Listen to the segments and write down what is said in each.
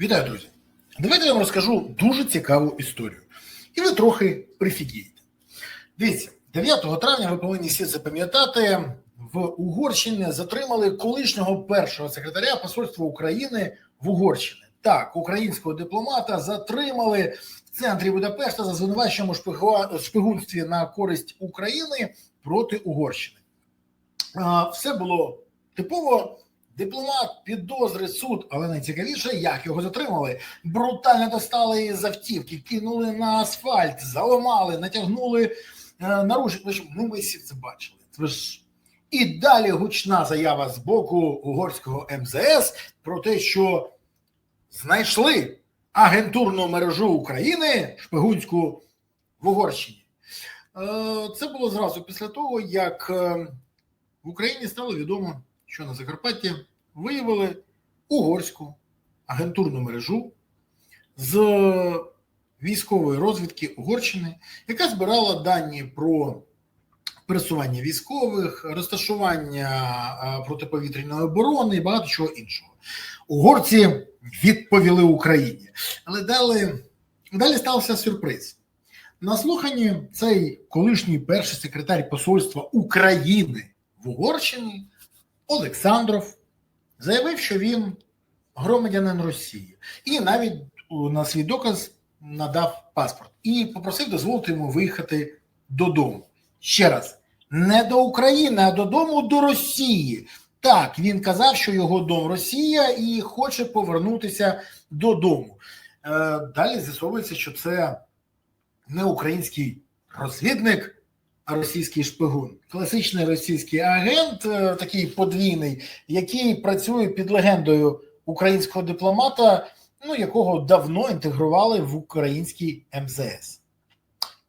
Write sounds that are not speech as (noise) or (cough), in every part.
Вітаю, друзі! Давайте я вам розкажу дуже цікаву історію. І ви трохи прифігієте. Дивіться, 9 травня ви повинні всі запам'ятати, в Угорщині затримали колишнього першого секретаря Посольства України в Угорщині. Так, українського дипломата затримали в центрі Будапешта за звинуваченням у шпигунстві на користь України проти Угорщини. Все було типово. Дипломат, підозри, суд, але найцікавіше, як його затримали. Брутально достали із автівки, кинули на асфальт, заламали, натягнули е, наручник. Ви ж- Ну, ми всі це бачили. Це ж і далі гучна заява з боку угорського МЗС про те, що знайшли агентурну мережу України шпигунську в Угорщині. Е, Це було зразу після того, як е, в Україні стало відомо, що на Закарпатті виявили угорську агентурну мережу з військової розвідки Угорщини, яка збирала дані про пересування військових, розташування е, протиповітряної оборони і багато чого іншого. Угорці відповіли Україні, але далі, далі стався сюрприз. На слуханні цей колишній перший секретар посольства України в Угорщині Олександров заявив, що він громадянин Росії, і навіть на свій доказ надав паспорт і попросив дозволити йому виїхати додому. Ще раз, не до України, а додому до Росії. Так, він казав, що його дом Росія і хоче повернутися додому. Е, далі з'ясовується, що це не український розвідник, російський шпигун. Класичний російський агент, е, такий подвійний, який працює під легендою українського дипломата, ну якого давно інтегрували в український МЗС.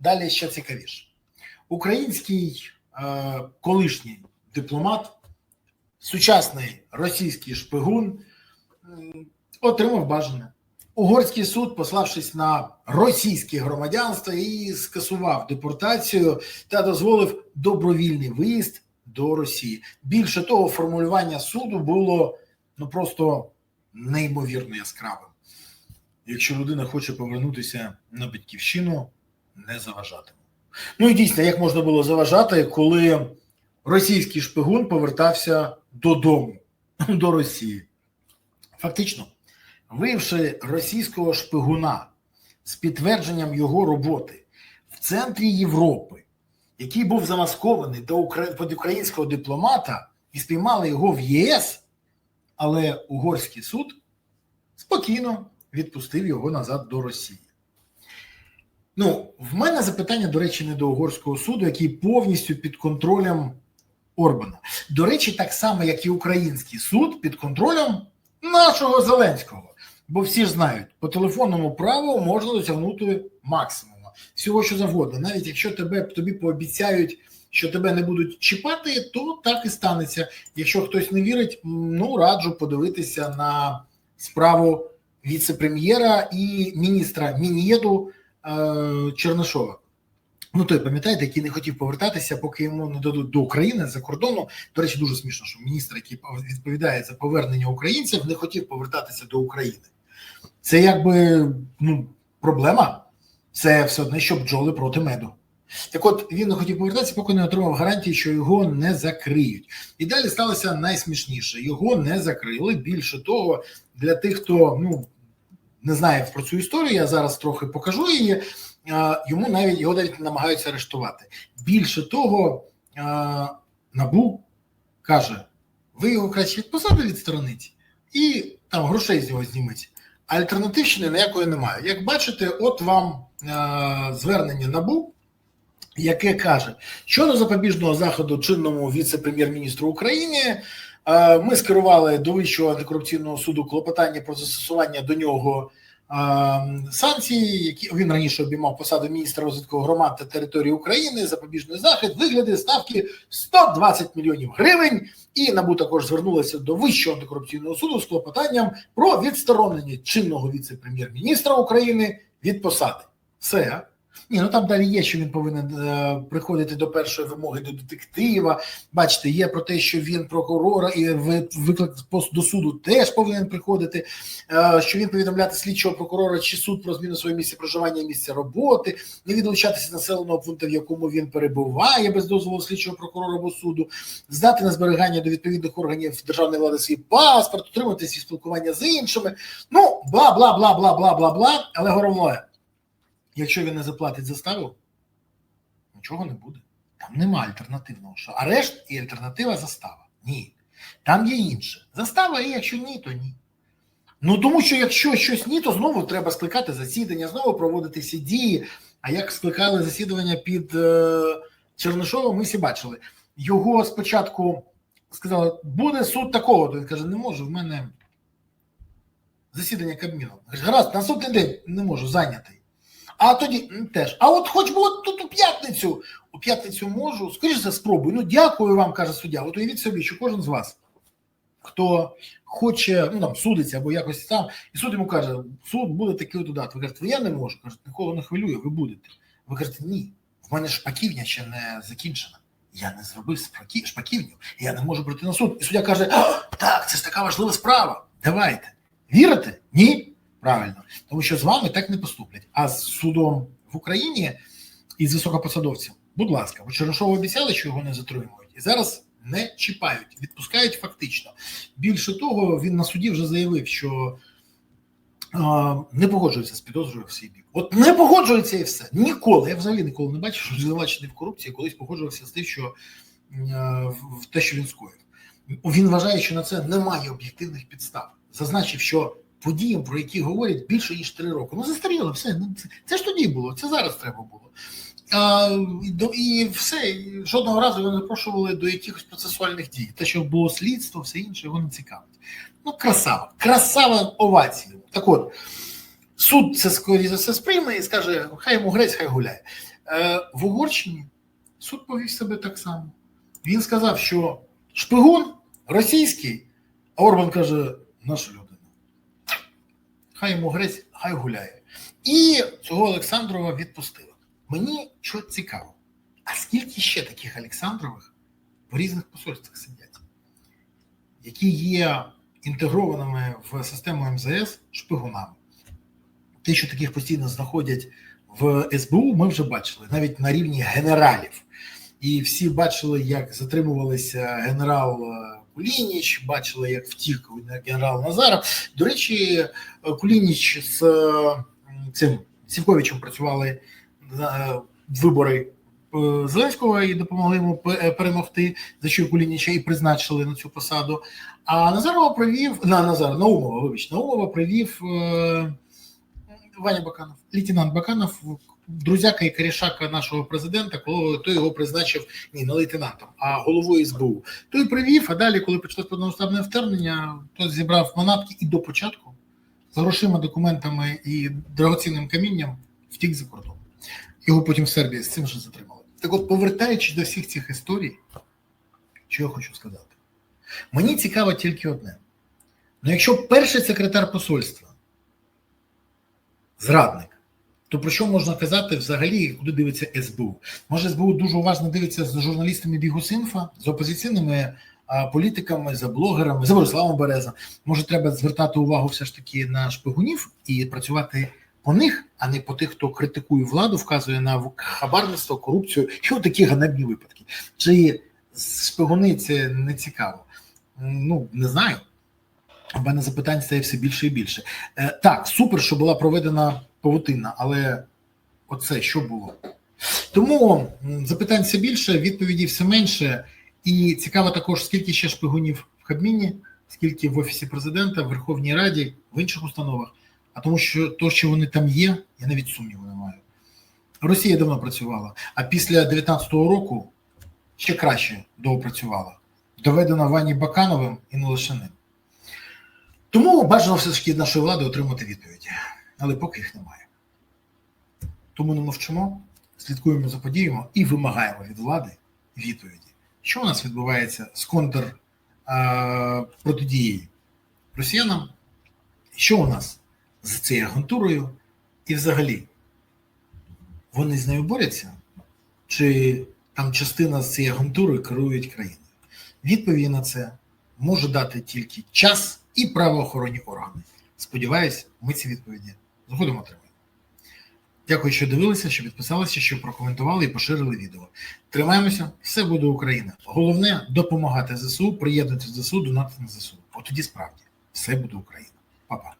Далі ще цікавіше. Український е, колишній дипломат, сучасний російський шпигун, отримав бажане. Угорський суд, пославшись на російське громадянство, і скасував депортацію та дозволив добровільний виїзд до Росії. Більше того, формулювання суду було ну просто неймовірно яскравим. Якщо людина хоче повернутися на батьківщину, не заважатиме. Ну і дійсно, як можна було заважати, коли російський шпигун повертався додому, (laughs) до Росії? Фактично, виявивши російського шпигуна з підтвердженням його роботи в центрі Європи, який був замаскований до під українського дипломата, і спіймали його в ЄС, але угорський суд спокійно відпустив його назад до Росії. Ну, в мене запитання, до речі, не до угорського суду, який повністю під контролем Орбана. До речі, так само, як і український суд під контролем нашого Зеленського. Бо всі ж знають, по телефонному праву можна досягнути максимуму. Всього що завгодно. Навіть якщо тебе тобі пообіцяють, що тебе не будуть чіпати, то так і станеться. Якщо хтось не вірить, ну раджу подивитися на справу віце-прем'єра і міністра Мін'єду е, Чернишова. Ну, той пам'ятаєте, який не хотів повертатися, поки йому не дадуть до України за кордону. До речі, дуже смішно, що міністр, який відповідає за повернення українців, не хотів повертатися до України. Це якби ну, проблема. Це все одне, що бджоли проти меду. Так от він не хотів повертатися, поки не отримав гарантії, що його не закриють. І далі сталося найсмішніше: його не закрили. Більше того, для тих, хто ну не знає про цю історію, я зараз трохи покажу її. Йому навіть його навіть намагаються арештувати. Більше того, набу каже: ви його краще від посади відстороніть і там грошей з нього знімуть. Альтернативщини ніякої немає. Як бачите, от вам е, звернення набу, яке каже, що до запобіжного заходу чинному віце-прем'єр-міністру України е, ми скерували до Вищого антикорупційного суду клопотання про застосування до нього санкцій, які він раніше обіймав посаду міністра розвитку громад та території України. Запобіжний захід вигляди ставки 120 мільйонів гривень. І НАБУ також звернулася до Вищого антикорупційного суду з клопотанням про відсторонення чинного віце-прем'єр-міністра України від посади. Все. Ні, ну там далі є, що він повинен е, приходити до першої вимоги до детектива. Бачите, є про те, що він прокурора і ви- виклик до суду теж повинен приходити, е, що він повідомляти слідчого прокурора чи суд про зміну своє місця проживання і місця роботи, не відлучатися населеного пункту, в якому він перебуває без дозволу слідчого прокурора або суду, здати на зберігання до відповідних органів державної влади свій паспорт, утримати свій спілкування з іншими. Ну, бла, бла, бла, бла, бла, бла, бла. Але головне, якщо він не заплатить заставу, нічого не буде. Там нема альтернативного. Що арешт і альтернатива застава. Ні. Там є інше. Застава, і якщо ні, то ні. Ну тому що якщо щось ні, то знову треба скликати засідання, знову проводити всі дії. А як скликали засідання під е, Чернишовим, ми всі бачили. Його спочатку сказали, буде суд такого. То він каже, не можу, в мене засідання Кабміну. Гаразд, наступний день не можу, зайнятий. А тоді теж. А от хоч би от тут у п'ятницю, у п'ятницю можу, скоріш за спробую. Ну, дякую вам, каже суддя. От уявіть собі, що кожен з вас, хто хоче, ну там судиться або якось там, і суд йому каже, суд буде такий от дат. Ви кажете, я не можу. Кажете, нікого не хвилює, ви будете. Ви кажете, ні, в мене шпаківня ще не закінчена. Я не зробив шпаківню, я не можу прийти на суд. І суддя каже: так, це ж така важлива справа. Давайте. Вірите? Ні? Правильно. Тому що з вами так не поступлять. А з судом в Україні і з високопосадовців, будь ласка, ви Чернишову обіцяли, що його не затримують. І зараз не чіпають, відпускають фактично. Більше того, він на суді вже заявив, що не погоджується з підозрою в свій бік. От не погоджується і все. Ніколи. Я взагалі ніколи не бачив, що звинувачений в корупції колись погоджувався з тим, що в те, що він скоїв. Він вважає, що на це немає об'єктивних підстав. Зазначив, що подіям, про які говорять більше ніж три роки. Ну застаріло, все. Ну, це, ж тоді було, це зараз треба було. А, і, все, жодного разу його не запрошували до якихось процесуальних дій. Те, що було слідство, все інше, його не цікавить. Ну, красава, красава овація. Так от, суд це скоріше за все сприйме і скаже: хай йому грець, хай гуляє. Е, в Угорщині суд повів себе так само. Він сказав, що шпигун російський, а Орбан каже, наша людина. Хай йому грець, хай гуляє. І цього Олександрова відпустили. Мені що цікаво, а скільки ще таких Олександрових в різних посольствах сидять, які є інтегрованими в систему МЗС шпигунами? Те, що таких постійно знаходять в СБУ, ми вже бачили навіть на рівні генералів. І всі бачили, як затримувалися генерал е, Кулініч, бачили, як втік генерал Назаров. До речі, Кулініч з е, цим Сівковичем працювали е, вибори е, Зеленського і допомогли йому перемогти, за що Кулініча і призначили на цю посаду. А Назарова привів на Назар Наумова, вибач, Наумова привів е, Ваня Баканов, лейтенант Баканов, друзяка і корішака нашого президента, коли той його призначив ні, не лейтенантом, а головою СБУ. Той привів, а далі, коли почалось повномасштабне вторгнення, то зібрав манатки і до початку з грошима, документами і дорогоцінним камінням втік за кордон. Його потім в Сербії з цим же затримали. Так от, повертаючись до всіх цих історій, що я хочу сказати, мені цікаво тільки одне. Ну, якщо перший секретар посольства зрадник, то про що можна казати взагалі, куди дивиться СБУ? Може, СБУ дуже уважно дивиться з журналістами Бігусинфа, з опозиційними політиками, за блогерами, за Бориславом Береза. Може, треба звертати увагу все ж таки на шпигунів і працювати по них, а не по тих, хто критикує владу, вказує на хабарництво, корупцію і такі ганебні випадки. Чи шпигуни це не цікаво? Ну не знаю. У мене запитань стає все більше і більше. Е, так, супер, що була проведена павутина, але оце що було? Тому запитань все більше, відповіді все менше. І цікаво також, скільки ще шпигунів в Кабміні, скільки в Офісі президента, в Верховній Раді, в інших установах. А тому, що то, що вони там є, я навіть сумніву не маю. Росія давно працювала, а після 19-го року ще краще доопрацювала. Доведена Вані Бакановим і не лише ним. Тому бажано все ж таки нашої влади отримати відповіді, але поки їх немає. Тому не мовчимо, слідкуємо за подіями і вимагаємо від влади відповіді. Що у нас відбувається з контр а, протидією росіянам? Що у нас з цією агентурою? І взагалі, вони з нею борються? Чи там частина з цієї агентури керують країною? Відповіді на це може дати тільки час і правоохоронні органи. Сподіваюсь, ми ці відповіді згодом отримаємо. Дякую, що дивилися, що підписалися, що прокоментували і поширили відео. Тримаємося, все буде Україна. Головне допомагати ЗСУ, приєднати ЗСУ, донатити на ЗСУ. От тоді справді все буде Україна. Па-па.